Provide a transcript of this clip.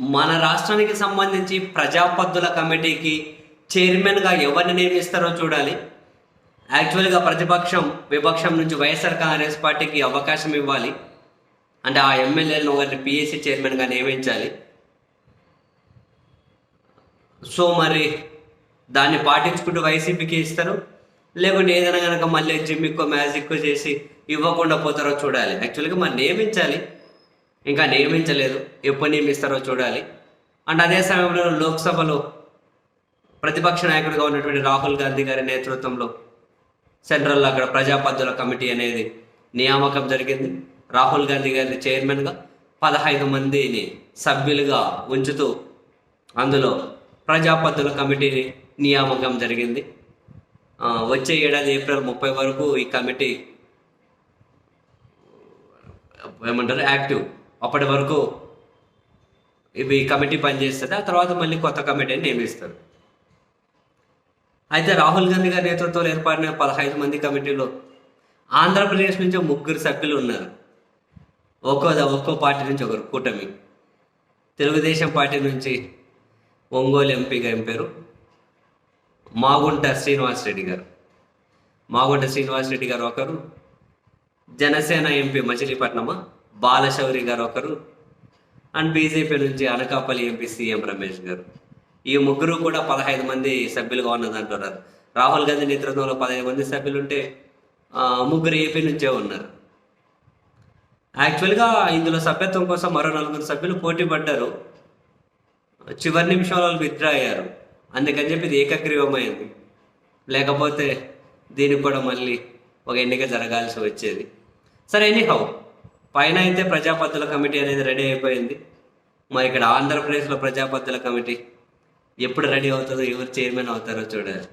మన రాష్ట్రానికి సంబంధించి ప్రజాపద్దుల కమిటీకి చైర్మన్గా ఎవరిని నియమిస్తారో చూడాలి. యాక్చువల్గా ప్రతిపక్షం విపక్షం నుంచి వైఎస్ఆర్ కాంగ్రెస్ పార్టీకి అవకాశం ఇవ్వాలి. అంటే ఆ ఎమ్మెల్యేలను ఒకరిని పిఎస్సి చైర్మన్గా నియమించాలి. సో మరి దాన్ని పాటించుకుంటూ వైసీపీకి ఇస్తారు. లేకుంటే ఏదైనా కనుక మళ్ళీ జిమ్మిక్కో మ్యాజిక్ చేసి ఇవ్వకుండా పోతారో చూడాలి. యాక్చువల్గా మరి నియమించాలి. ఇంకా నియమించలేదు. ఎప్పుడు నియమిస్తారో చూడాలి. అండ్ అదే సమయంలో లోక్సభలో ప్రతిపక్ష నాయకుడిగా ఉన్నటువంటి రాహుల్ గాంధీ గారి నేతృత్వంలో సెంట్రల్ అక్కడ ప్రజాపద్దుల కమిటీ అనేది నియామకం జరిగింది. రాహుల్ గాంధీ గారిని చైర్మన్గా పదహైదు మందిని సభ్యులుగా ఉంచుతూ అందులో ప్రజాపద్దుల కమిటీని నియామకం జరిగింది. వచ్చే ఏడాది ఏప్రిల్ ముప్పై వరకు ఈ కమిటీ ఏమంటారు యాక్టివ్. అప్పటి వరకు ఇవి కమిటీ పనిచేస్తుంది ఆ తర్వాత మళ్ళీ కొత్త కమిటీని నియమిస్తారు. అయితే రాహుల్ గాంధీ గారి నేతృత్వంలో ఏర్పడిన పదహైదు మంది కమిటీలో ఆంధ్రప్రదేశ్ నుంచి ముగ్గురు సభ్యులు ఉన్నారు. ఒక్కో ఒక్కో పార్టీ నుంచి ఒకరు కూటమి. తెలుగుదేశం పార్టీ నుంచి ఒంగోలు ఎంపీగా ఎంపారు మాగుంట శ్రీనివాస్ రెడ్డి గారు. మాగుంట శ్రీనివాస్ రెడ్డి గారు ఒకరు జనసేన ఎంపీ మచిలీపట్నమ బాలశౌరి గారు ఒకరు అండ్ బీజేపీ నుంచి అనకాపల్లి ఎంపీ సీఎం రమేష్ గారు. ఈ ముగ్గురు కూడా పదహైదు మంది సభ్యులుగా ఉన్నది అంటున్నారు రాహుల్ గాంధీ నేతృత్వంలో పదహైదు మంది సభ్యులు ఉంటే ముగ్గురు ఏపీ నుంచే ఉన్నారు. యాక్చువల్గా ఇందులో సభ్యత్వం కోసం మరో నలుగురు సభ్యులు పోటీ పడ్డారు. చివరి నిమిషంలో వాళ్ళు విత్డ్రా అయ్యారు. అందుకని చెప్పి ఇది ఏకగ్రీవమైంది. లేకపోతే దీనికి కూడా మళ్ళీ ఒక ఎన్నిక జరగాల్సి వచ్చేది. సరే ఎనీహౌ పైన అయితే ప్రజాపత్తుల కమిటీ అనేది రెడీ అయిపోయింది. మరి ఇక్కడ ఆంధ్రప్రదేశ్లో ప్రజాపత్తుల కమిటీ ఎప్పుడు రెడీ అవుతుందో ఎవరు చైర్మన్ అవుతారో చూడాలి.